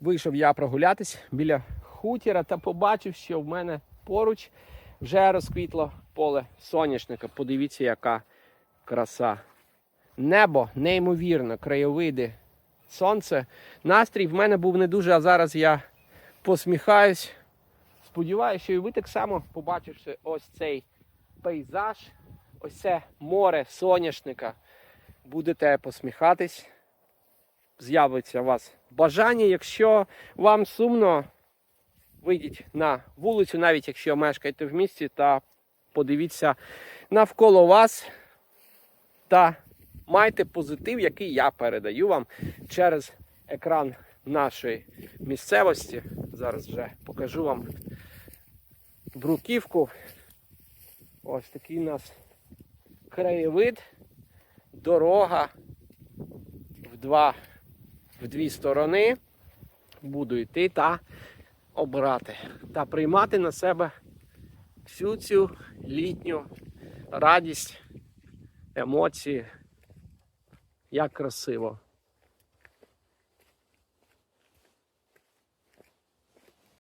Вийшов я прогулятись біля хутіра та побачив, що в мене поруч вже розквітло поле соняшника. Подивіться, яка краса. Небо неймовірно, краєвиди, сонце. Настрій в мене був не дуже, а зараз я посміхаюсь. Сподіваюся, що і ви так само, побачивши ось цей пейзаж, ось це море соняшника, будете посміхатись. З'явиться у вас бажання, якщо вам сумно, вийдіть на вулицю, навіть якщо мешкаєте в місті, та подивіться навколо вас та майте позитив, який я передаю вам через екран нашої місцевості. Зараз вже покажу вам бруківку. Ось такий у нас краєвид, дорога в два в дві сторони. Буду йти та обрати та приймати на себе всю цю літню радість, емоції. Як красиво.